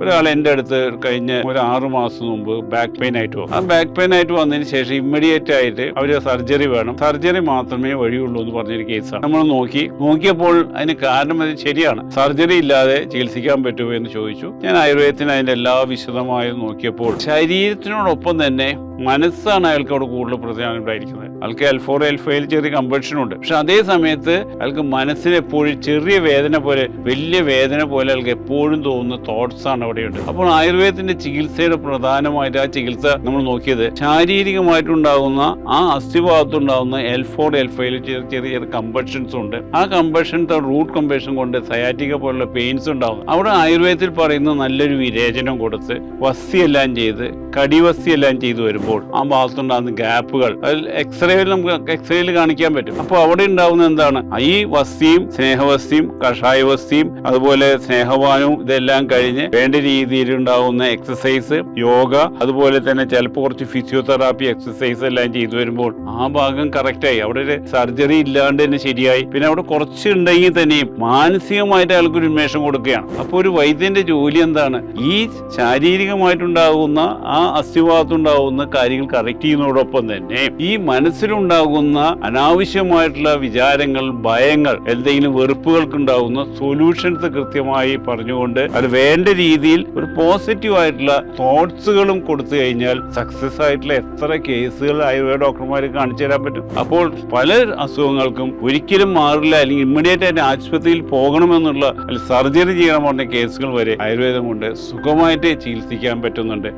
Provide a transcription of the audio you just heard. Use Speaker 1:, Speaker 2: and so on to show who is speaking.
Speaker 1: ഒരാൾ എന്റെ അടുത്ത് കഴിഞ്ഞ ഒരു ആറു മാസം മുമ്പ് ബാക്ക് പെയിൻ ആയിട്ട് വന്നു. ആ ബാക്ക് പെയിൻ ആയിട്ട് വന്നതിന് ശേഷം ഇമ്മീഡിയറ്റ് ആയിട്ട് അവർ സർജറി വേണം. സർജറി മാത്രമേ വഴിയുള്ളൂ എന്ന് പറഞ്ഞൊരു കേസാണ് നമ്മൾ നോക്കി. നോക്കിയപ്പോൾ അതിന് കാരണം അത് ശരിയാണ്. സർജറി ഇല്ലാതെ ചികിത്സിക്കാൻ പറ്റുമോ എന്ന് ചോദിച്ചു. ഞാൻ ആയുർവേദത്തിന് അതിന്റെ എല്ലാ വിശദമായും നോക്കിയപ്പോൾ ശരീരത്തിനോടൊപ്പം തന്നെ മനസ്സാണ് അയാൾക്ക് അവിടെ കൂടുതൽ പ്രധാനം ഉണ്ടായിരിക്കുന്നത് അയാൾക്ക് എൽഫോർ എൽഫയിൽ എൽ ചെറിയ കമ്പൾഷൻ ഉണ്ട്. പക്ഷെ അതേ സമയത്ത് അയാൾക്ക് മനസ്സിന് എപ്പോഴും ചെറിയ വേദന പോലെ വലിയ വേദന പോലെ അയാൾക്ക് എപ്പോഴും തോന്നുന്ന തോട്ട്സ് ആണ് അവിടെയുണ്ട്. അപ്പോൾ ആയുർവേദത്തിന്റെ ചികിത്സയുടെ പ്രധാനമായിട്ട് ആ ചികിത്സ നമ്മൾ നോക്കിയത് ശാരീരികമായിട്ടുണ്ടാകുന്ന ആ അസ്ഥിഭാഗത്തുണ്ടാകുന്ന എൽ ഫോർ എൽ ഫൈവിൽ ചെറിയ ചെറിയ ചെറിയ കമ്പൾഷൻസ് ഉണ്ട്. ആ കമ്പൾഷൻസ് റൂട്ട് കമ്പൾഷൻ കൊണ്ട് സയാറ്റിക പോലുള്ള പെയിൻസ് ഉണ്ടാകും. അവിടെ ആയുർവേദത്തിൽ പറയുന്ന നല്ലൊരു വിരേചനം കൊടുത്ത് വസ്തിയെല്ലാം ചെയ്ത് കടിവസ്തിയെല്ലാം ചെയ്തു വരുമ്പോൾ ആ ഭാഗത്തുണ്ടാകുന്ന ഗ്യാപ്പുകൾ അതിൽ എക്സ്റേയിൽ നമുക്ക് എക്സ്റേയിൽ കാണിക്കാൻ പറ്റും. അപ്പോൾ അവിടെ ഉണ്ടാകുന്ന എന്താണ്? ഈ വസ്തിയും സ്നേഹവസ്തിയും കഷായവസ്തിയും അതുപോലെ സ്നേഹവാനവും ഇതെല്ലാം കഴിഞ്ഞ് വേണ്ട രീതിയിൽ ഉണ്ടാകുന്ന എക്സസൈസ് യോഗ അതുപോലെ തന്നെ ചിലപ്പോൾ കുറച്ച് ഫിസിയോതെറാപ്പി എക്സസൈസ് എല്ലാം ചെയ്തു വരുമ്പോൾ ആ ഭാഗം കറക്റ്റായി അവിടെ ഒരു സർജറി ഇല്ലാണ്ട് തന്നെ ശരിയായി. പിന്നെ അവിടെ കുറച്ച് ഉണ്ടെങ്കിൽ തന്നെയും മാനസികമായിട്ട് അയാൾക്ക് ഒരു ഉന്മേഷം കൊടുക്കുകയാണ്. അപ്പോൾ ഒരു വൈദ്യന്റെ ജോലി എന്താണ്? ഈ ശാരീരികമായിട്ടുണ്ടാകുന്ന ആ അസ്ഥിഭാഗത്തുണ്ടാകുന്ന കാര്യങ്ങൾ കറക്റ്റ് ചെയ്യുന്നതോടൊപ്പം തന്നെ ഈ മനസ്സിലുണ്ടാകുന്ന അനാവശ്യമായിട്ടുള്ള വിചാരങ്ങൾ ഭയങ്ങൾ എന്തെങ്കിലും വെറുപ്പുകൾക്ക് ഉണ്ടാകുന്ന സൊല്യൂഷൻസ് കൃത്യമായി പറഞ്ഞുകൊണ്ട് അത് വേണ്ട രീതിയിൽ ഒരു പോസിറ്റീവ് ആയിട്ടുള്ള തോട്ട്സുകളും കൊടുത്തു കഴിഞ്ഞാൽ സക്സസ് ആയിട്ടുള്ള എത്ര കേസുകൾ ആയുർവേദ ഡോക്ടർമാർ കാണിച്ചു തരാൻ പറ്റും. അപ്പോൾ പല അസുഖങ്ങൾക്കും ഒരിക്കലും മാറില്ല അല്ലെങ്കിൽ ഇമ്മീഡിയറ്റ് ആയിട്ട് ആശുപത്രിയിൽ പോകണമെന്നുള്ള അല്ലെങ്കിൽ സർജറി ചെയ്യണം പറഞ്ഞ കേസുകൾ വരെ ആയുർവേദം കൊണ്ട് സുഖമായിട്ട് ചികിത്സിക്കാൻ പറ്റുന്നുണ്ട്.